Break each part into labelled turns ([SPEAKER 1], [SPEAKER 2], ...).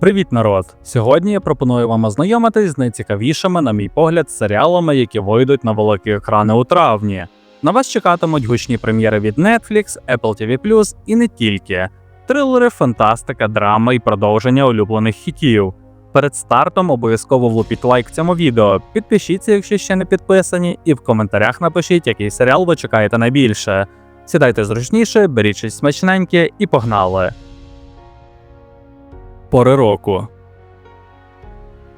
[SPEAKER 1] Привіт, народ! Сьогодні я пропоную вам ознайомитись з найцікавішими, на мій погляд, серіалами, які вийдуть на великі екрани у травні. На вас чекатимуть гучні прем'єри від Netflix, Apple TV+, і не тільки. Трилери, фантастика, драма і продовження улюблених хітів. Перед стартом обов'язково влупіть лайк цьому відео, підпишіться, якщо ще не підписані, і в коментарях напишіть, який серіал ви чекаєте найбільше. Сідайте зручніше, беріть щось смачненьке і погнали! Пори року.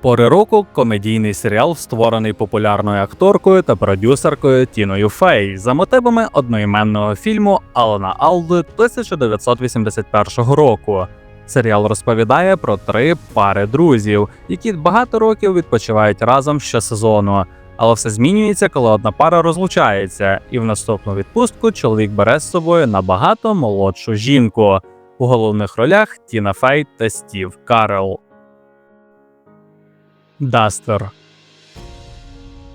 [SPEAKER 1] Пори року комедійний серіал, створений популярною акторкою та продюсеркою Тіною Фей за мотивами одноіменного фільму Алана Алди 1981 року. Серіал розповідає про три пари друзів, які багато років відпочивають разом щосезону. Але все змінюється, коли одна пара розлучається, і в наступну відпустку чоловік бере з собою набагато молодшу жінку. У головних ролях Тіна Фей та Стів Карел. Дастер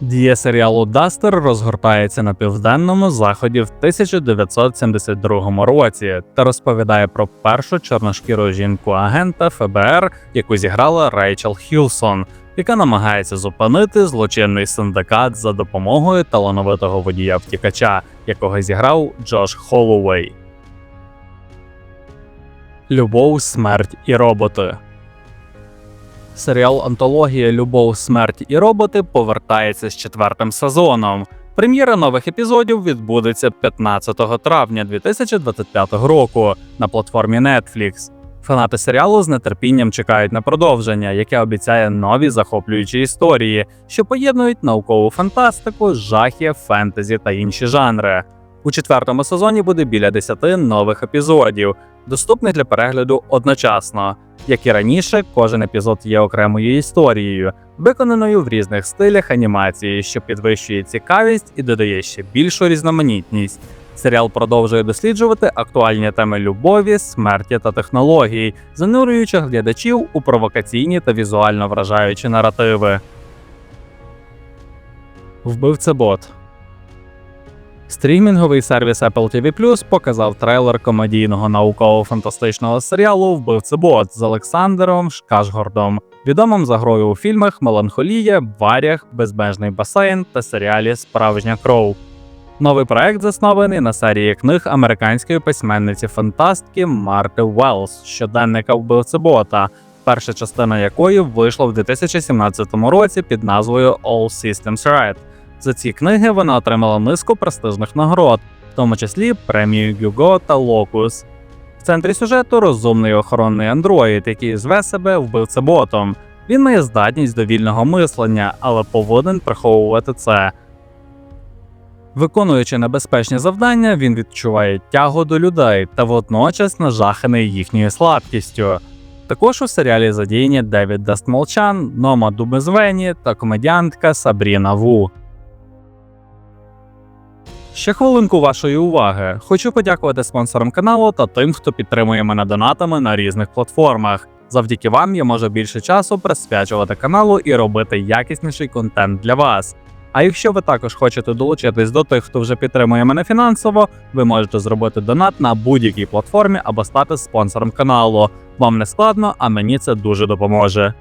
[SPEAKER 1] Дія серіалу Дастер розгортається на південному заході в 1972 році та розповідає про першу чорношкіру жінку агента ФБР, яку зіграла Рейчел Хілсон, яка намагається зупинити злочинний синдикат за допомогою талановитого водія втікача, якого зіграв Джош Холлоуей. Любов, смерть і роботи. Серіал Антологія Любов, смерть і роботи повертається з четвертим сезоном. Прем'єра нових епізодів відбудеться 15 травня 2025 року на платформі Netflix. Фанати серіалу з нетерпінням чекають на продовження, яке обіцяє нові захоплюючі історії, що поєднують наукову фантастику, жахи, фентезі та інші жанри. У четвертому сезоні буде біля 10 нових епізодів, доступних для перегляду одночасно. Як і раніше, кожен епізод є окремою історією, виконаною в різних стилях анімації, що підвищує цікавість і додає ще більшу різноманітність. Серіал продовжує досліджувати актуальні теми любові, смерті та технологій, занурюючи глядачів у провокаційні та візуально вражаючі наративи. Вбивцебот Стрімінговий сервіс Apple TV Plus показав трейлер комедійного науково-фантастичного серіалу Вбивцебот з Олександром Шкашгордом, відомим за грою у фільмах Меланхолія, Варяг, Безмежний басейн та серіалі Справжня кров. Новий проект заснований на серії книг американської письменниці фантастки Марти Уелс щоденника вбивцебота, перша частина якої вийшла в 2017 році під назвою All Systems Red. За ці книги вона отримала низку престижних нагород, в тому числі премію Гюго та Локус. В центрі сюжету розумний охоронний андроїд, який зве себе вбивцеботом. Він має здатність до вільного мислення, але повинен приховувати це. Виконуючи небезпечні завдання, він відчуває тягу до людей та водночас нажаханий їхньою слабкістю. Також у серіалі задіяні Девід Дастмолчан, Нома Дубезвені та комедіантка Сабріна Ву. Ще хвилинку вашої уваги. Хочу подякувати спонсорам каналу та тим, хто підтримує мене донатами на різних платформах. Завдяки вам я можу більше часу присвячувати каналу і робити якісніший контент для вас. А якщо ви також хочете долучитись до тих, хто вже підтримує мене фінансово, ви можете зробити донат на будь-якій платформі або стати спонсором каналу. Вам не складно, а мені це дуже допоможе.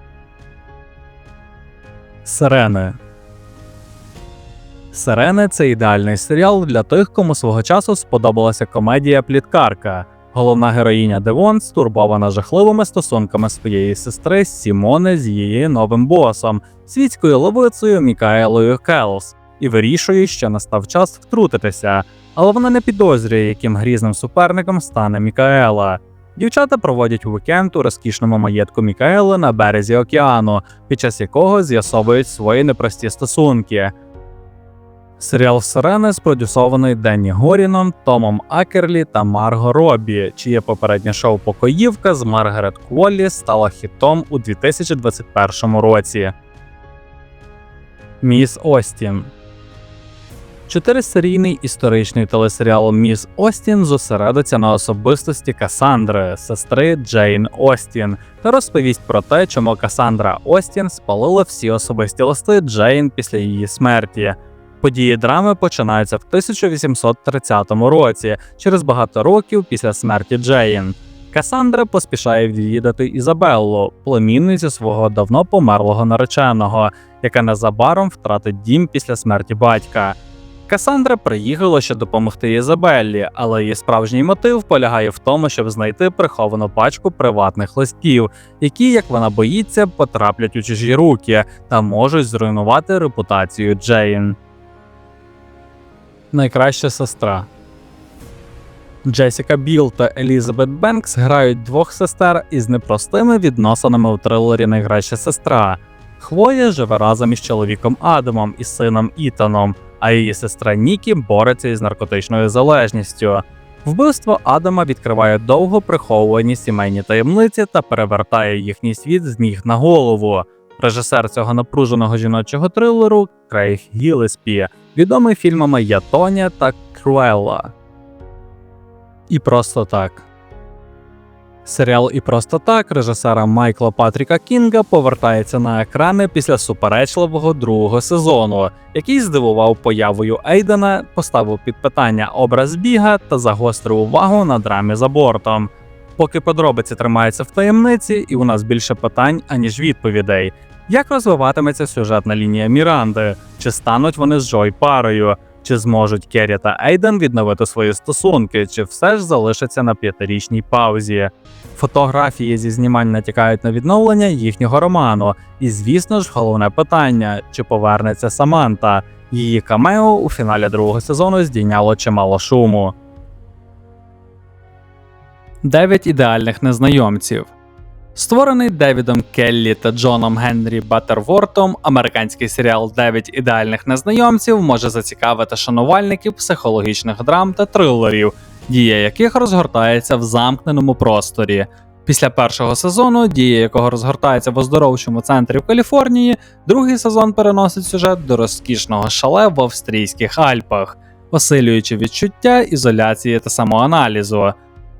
[SPEAKER 1] Сирени Сирени це ідеальний серіал для тих, кому свого часу сподобалася комедія Пліткарка. Головна героїня Девон стурбована жахливими стосунками своєї сестри Сімони з її новим босом, світською ловицею Мікаелою Келс, і вирішує, що настав час втрутитися, але вона не підозрює, яким грізним суперником стане Мікаела. Дівчата проводять вікенд у розкішному маєтку Мікаели на березі океану, під час якого з'ясовують свої непрості стосунки. Серіал Сирени спродюсований Денні Горіном, Томом Акерлі та Марго Робі, чиє попереднє шоу Покоївка з Маргарет Кволлі стало хітом у 2021 році. Міс Остін Чотирисерійний історичний телесеріал Міс Остін зосередиться на особистості Касандри, сестри Джейн Остін, та розповість про те, чому Касандра Остін спалила всі особисті листи Джейн після її смерті. Події драми починаються в 1830 році, через багато років після смерті Джейн. Касандра поспішає відвідати Ізабеллу, племінницю свого давно померлого нареченого, яка незабаром втратить дім після смерті батька. Касандра приїхала, щоб допомогти Ізабеллі, але її справжній мотив полягає в тому, щоб знайти приховану пачку приватних листів, які, як вона боїться, потраплять у чужі руки та можуть зруйнувати репутацію Джейн. Найкраща сестра Джесіка Біл та Елізабет Бенкс грають двох сестер із непростими відносинами у трилері Найкраща сестра. Хвоя живе разом із чоловіком Адамом і сином Ітаном, а її сестра Нікі бореться із наркотичною залежністю. Вбивство Адама відкриває довго приховувані сімейні таємниці та перевертає їхній світ з ніг на голову. Режисер цього напруженого жіночого трилеру Крейг Гілеспі, відомий фільмами Я Тоня та Круелла. І просто так. Серіал І просто так режисера Майкла Патріка Кінга повертається на екрани після суперечливого другого сезону, який здивував появою Ейдена, поставив під питання образ біга та загострив увагу на драмі за бортом. Поки подробиці тримаються в таємниці, і у нас більше питань, аніж відповідей. Як розвиватиметься сюжетна лінія Міранди? Чи стануть вони з Джой парою? Чи зможуть Керрі та Ейден відновити свої стосунки, чи все ж залишаться на п'ятирічній паузі? Фотографії зі знімань натякають на відновлення їхнього роману. І звісно ж, головне питання: чи повернеться Саманта? Її камео у фіналі другого сезону здійняло чимало шуму. Дев'ять ідеальних незнайомців. Створений Девідом Келлі та Джоном Генрі Баттервортом, американський серіал «Дев'ять ідеальних незнайомців може зацікавити шанувальників психологічних драм та трилерів, дія яких розгортається в замкненому просторі. Після першого сезону, дія якого розгортається в оздоровчому центрі в Каліфорнії, другий сезон переносить сюжет до розкішного шале в австрійських Альпах, осилюючи відчуття ізоляції та самоаналізу.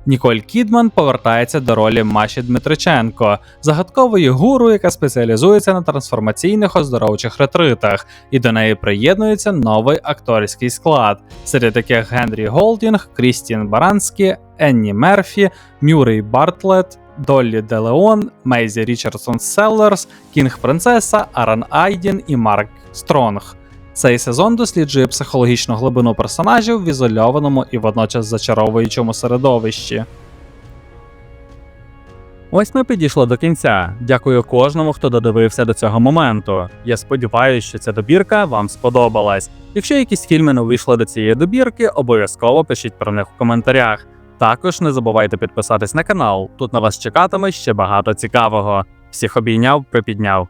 [SPEAKER 1] Ніколь Кідман повертається до ролі Маші Дмитриченко, загадкової гуру, яка спеціалізується на трансформаційних оздоровчих ретритах, і до неї приєднується новий акторський склад, серед яких Генрі Голдінг, Крістін Баранські, Енні Мерфі, Мюррей Бартлет, Доллі Делеон, Мейзі Річардсон Селлерс, Кінг Принцеса, Аран Айдін і Марк Стронг. Цей сезон досліджує психологічну глибину персонажів в ізольованому і водночас зачаровуючому середовищі. Ось ми підійшли до кінця. Дякую кожному, хто додивився до цього моменту. Я сподіваюся, що ця добірка вам сподобалась. Якщо якісь фільми не вийшли до цієї добірки, обов'язково пишіть про них в коментарях. Також не забувайте підписатись на канал. Тут на вас чекатиме ще багато цікавого. Всіх обійняв, припідняв.